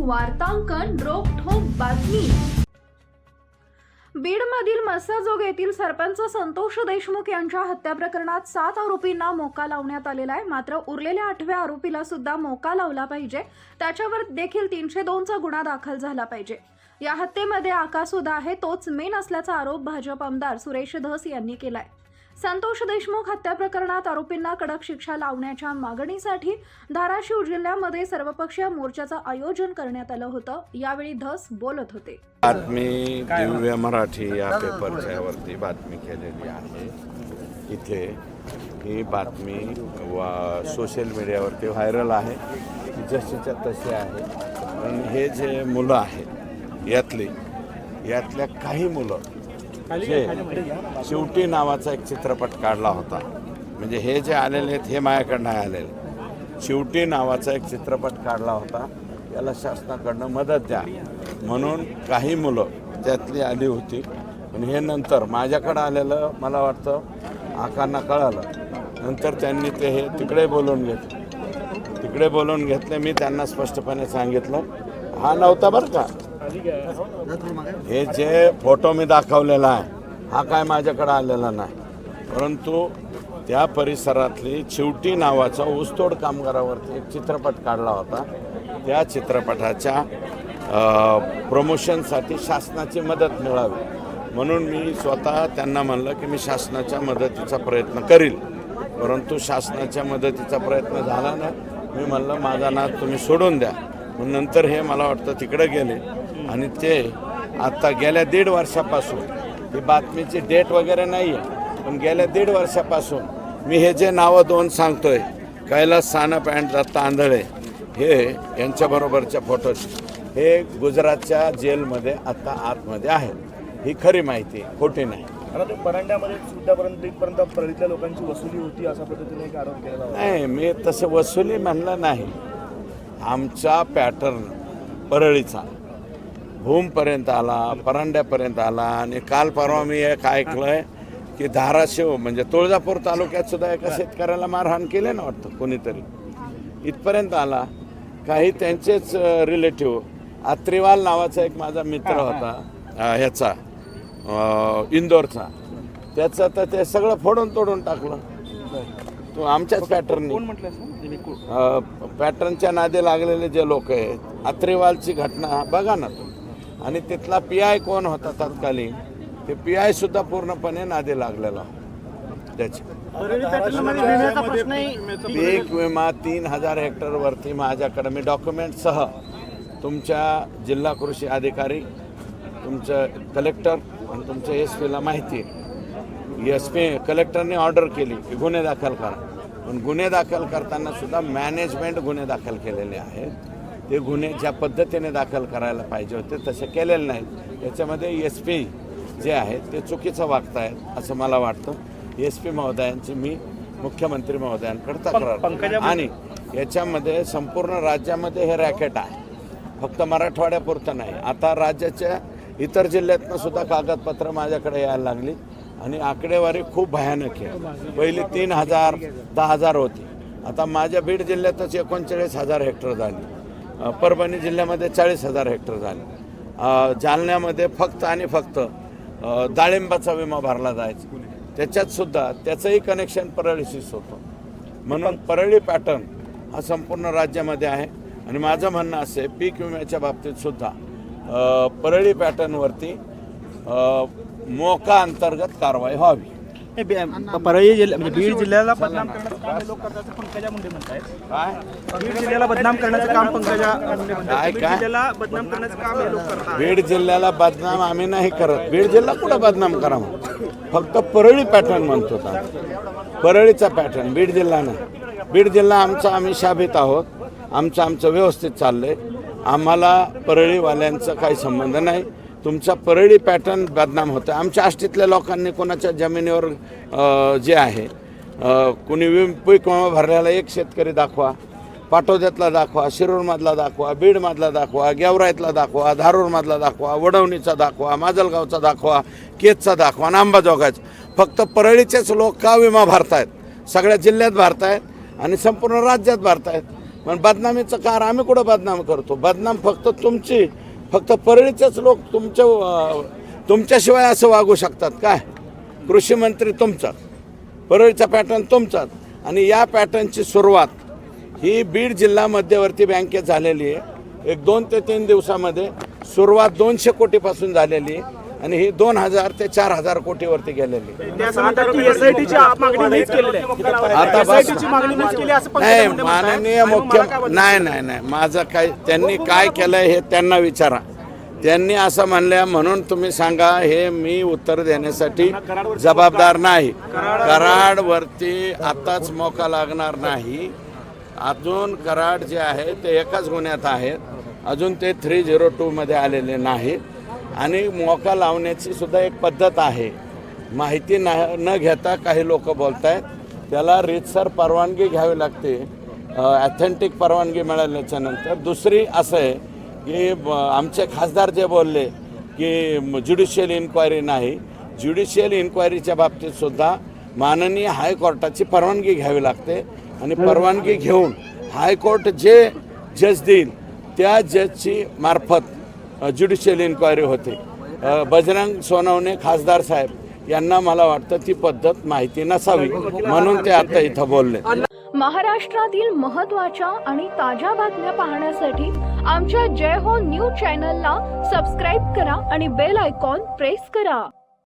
वार्तांकन रोखोक बातमी. बीडमधील मस्साजोग येथील सरपंच संतोष देशमुख यांच्या हत्या प्रकरणात सात आरोपींना मोका लावण्यात आलेला आहे. मात्र उरलेल्या आठव्या आरोपीला सुद्धा मोका लावला पाहिजे. त्याच्यावर देखील तीनशे दोनचा गुन्हा दाखल झाला पाहिजे. या हत्येमध्ये आकाशसुद्धा आहे तोच मेन असल्याचा आरोप भाजप आमदार सुरेश धस यांनी केलाय. संतोष देशमुख हत्या प्रकरणात आरोपींना कडक शिक्षा लावण्याच्या मागणीसाठी धाराशिव जिल्ह्यामध्ये सर्वपक्षीय मोर्चाचं आयोजन करण्यात आलं होतं. यावेळी धस बोलत होते. बातमी दिव्य मराठी या पेपरच्यावरती बातमी केलेली आहे. इथे ही बातमी वा सोशल मीडियावरती व्हायरल आहे. जशीच्या तशी आहे. पण हे जे मुलं आहेत यातली यातल्या काही मुलं जे शेवटी नावाचा एक चित्रपट काढला होता. म्हणजे हे जे आलेले आहेत हे माझ्याकडनं नाही आलेले. शेवटी नावाचा एक चित्रपट काढला होता. याला शासनाकडनं मदत द्या. म्हणून काही मुलं त्यातली आली होती. आणि हे नंतर माझ्याकडं आलेलं मला वाटतं आकांना कळालं. नंतर त्यांनी ते हे तिकडे बोलवून घेतलं. तिकडे बोलवून घेतले मी त्यांना स्पष्टपणे सांगितलं. हा नव्हता बरं का? हे जे फोटो मी दाखवलेला आहे हा काय माझ्याकडे आलेला नाही. परंतु त्या परिसरातली चिवटी नावाचा ऊसतोड कामगारावरती एक चित्रपट काढला होता. त्या चित्रपटाच्या प्रमोशनसाठी शासनाची मदत मिळावी. म्हणून मी स्वतः त्यांना म्हणलं की मी शासनाच्या मदतीचा प्रयत्न करील. परंतु शासनाच्या मदतीचा प्रयत्न झाला नाही. मी म्हणलं माझा नाद तुम्ही सोडून द्या. मग नंतर हे मला वाटतं तिकडे गेले. आणि ते आता गेल्या दीड वर्षापासून ही बातमीची डेट वगैरे नाही आहे पण गेल्या दीड वर्षापासून मी हे जे नावं दोन सांगतोय कैलास सानप अँड दत्ता आंधळे हे यांच्याबरोबरच्या फोटोचे हे गुजरातच्या जेलमध्ये आता आतमध्ये आहेत ही खरी माहिती आहे, खोटी नाही. परांड्यामध्ये परळीतल्या लोकांची वसुली होती अशा पद्धतीने एक आरोप केलेला होता. नाही मी तसं वसुली म्हणलं नाही. आमचा पॅटर्न परळीचा. भूमपर्यंत आला परांड्यापर्यंत आला आणि काल परवा मी एक ऐकलंय की धाराशिव म्हणजे तुळजापूर तालुक्यात सुद्धा एका शेतकऱ्याला मारहाण केले ना वाटतं कोणीतरी. इथपर्यंत आला. काही त्यांचेच रिलेटिव्ह आत्रिवाल नावाचा एक माझा मित्र होता ह्याचा इंदोरचा. त्याचं तर ते सगळं फोडून तोडून टाकलं. तो आमच्याच असं? म्हणजे पॅटर्नच्या नादी लागलेले जे लोक आहेत आत्रेवालची घटना बघा ना आणि तिथला पी आय कोण होता तत्कालीन? ते पी आय सुद्धा पूर्णपणे नादी लागलेला. त्याची. पीक विमा तीन हजार हेक्टरवरती माझ्याकडे मी डॉक्युमेंटसह तुमच्या जिल्हा कृषी अधिकारी तुमचं कलेक्टर आणि तुमच्या एस पीला माहिती आहे. एस पी कलेक्टरने ऑर्डर केली की गुन्हे दाखल करा. पण गुन्हे दाखल करताना सुद्धा मॅनेजमेंट गुन्हे दाखल केलेले आहेत. ते गुन्हे ज्या पद्धतीने दाखल करायला पाहिजे होते तसे केलेले नाहीत. त्याच्यामध्ये एस पी जे आहेत ते चुकीचं वागतायत असं मला वाटतं. एस पी महोदयांची मी मुख्यमंत्री महोदयांकडे तक्रार आणि याच्यामध्ये संपूर्ण राज्यामध्ये हे रॅकेट आहे. फक्त मराठवाड्यापुरतं नाही आता राज्याच्या इतर जिल्ह्यातनं सुद्धा कागदपत्र माझ्याकडे यायला लागली. आणि आकडेवारी खूप भयानक आहे. पहिली तीन हजार दहा हजार होती. आता माझ्या बीड जिल्ह्यातच एकोणचाळीस हजार हेक्टर झाली. परभणी जिल्ह्यामध्ये चाळीस हजार हेक्टर झाले. जालन्यामध्ये फक्त आणि फक्त डाळिंबाचा विमा भरला जायचा. त्याच्यात सुद्धा त्याचंही कनेक्शन परळीशीच होतं. म्हणून परळी पॅटर्न हा संपूर्ण राज्यामध्ये आहे. आणि माझं म्हणणं असं आहे पीक विम्याच्या बाबतीत सुद्धा परळी पॅटर्नवरती मोका अंतर्गत कारवाई व्हावी. हे बे- परळी जिल्हा म्हणजे बीड जिल्ह्याला बदनाम करण्याचं काम हे लोक करतात असं पंकजा मुंडे म्हणतायत. काय? बीड जिल्ह्याला बदनाम करण्याचं काम पंकजा मुंडे म्हणतात. काय- बीड काय? जिल्ह्याला बदनाम करण्याचं काम हे लोक करतात. बीड जिल्ह्याला बदनाम आम्ही नाही करत. बीड जिल्हा कुठं बदनाम करा फक्त परळी पॅटर्न म्हणतो. परळीचा पॅटर्न बीड जिल्हा नाही. बीड जिल्हा आमचा आम्ही शाबित आहोत. आमचं आमचं व्यवस्थित चाललंय. आम्हाला परळीवाल्यांचा काही संबंध नाही. तुमचा परळी पॅटर्न बदनाम होतं आमच्या आष्टीतल्या लोकांनी कोणाच्या जमिनीवर जे आहे कुणी विम विमा भरलेला एक शेतकरी दाखवा पाटोद्यातला दाखवा शिरूरमधला दाखवा बीडमधला दाखवा गेवरायतला दाखवा धारूरमधला दाखवा वडवणीचा दाखवा माजलगावचा दाखवा केजचा दाखवा आणि अंबाजोगाचा फक्त परळीचेच लोक का विमा भरतायत? सगळ्या जिल्ह्यात भरतायत आणि संपूर्ण राज्यात भरतायत. पण बदनामीचं कार आम्ही कुठं बदनाम करतो? बदनाम फक्त तुमची फक्त परळीचेच लोक तुमच्या तुमच्याशिवाय असं वागू शकतात काय? कृषी मंत्री तुमचाच परळीचा पॅटर्न तुमचाच आणि या पॅटर्नची सुरुवात ही बीड जिल्हा मध्यवर्ती बँकेत झालेली आहे. एक दोन ते तीन दिवसामध्ये सुरुवात दोनशे कोटीपासून झालेली आहे. आणि ही दोन हजार ते चार हजार कोटीवरती गेलेली. आता बस. नाही. माननीय मुख्य? नाही नाही नाही. माझं काय त्यांनी काय केलंय हे त्यांना विचारा. त्यांनी असं म्हणल्या म्हणून तुम्ही सांगा हे मी उत्तर देण्यासाठी जबाबदार नाही. कराडवरती आताच मोका लागणार नाही. अजून कराड जे आहे ते एकाच गुन्ह्यात आहेत. अजून ते थ्री झिरो टूमध्ये आलेले नाहीत. आणि मोका लावण्याची सुद्धा एक पद्धत आहे. माहिती न न घेता काही लोक बोलत आहेत त्याला रीतसर परवानगी घ्यावी लागते. ॲथेंटिक परवानगी मिळाल्याच्या नंतर. दुसरी असं आहे की ब- आमचे खासदार जे बोलले की ज्युडिशियल इन्क्वायरी नाही. ज्युडिशियल इन्क्वायरीच्या बाबतीत सुद्धा माननीय हायकोर्टाची परवानगी घ्यावी लागते. आणि परवानगी घेऊन हायकोर्ट जे जज देईल त्या जजची मार्फत ज्युडिशियल इन्क्वायरी होते. बजरंग सोनवणे खासदार साहेब यांना मला वाटतं ती पद्धत माहिती नसावी. म्हणून ते आता इथं बोलले. महाराष्ट्रातील महत्त्वाच्या आणि ताज्या बातम्या पाहण्यासाठी आमच्या जय हो न्यूज चॅनलला सबस्क्राईब करा आणि बेल आयकॉन प्रेस करा.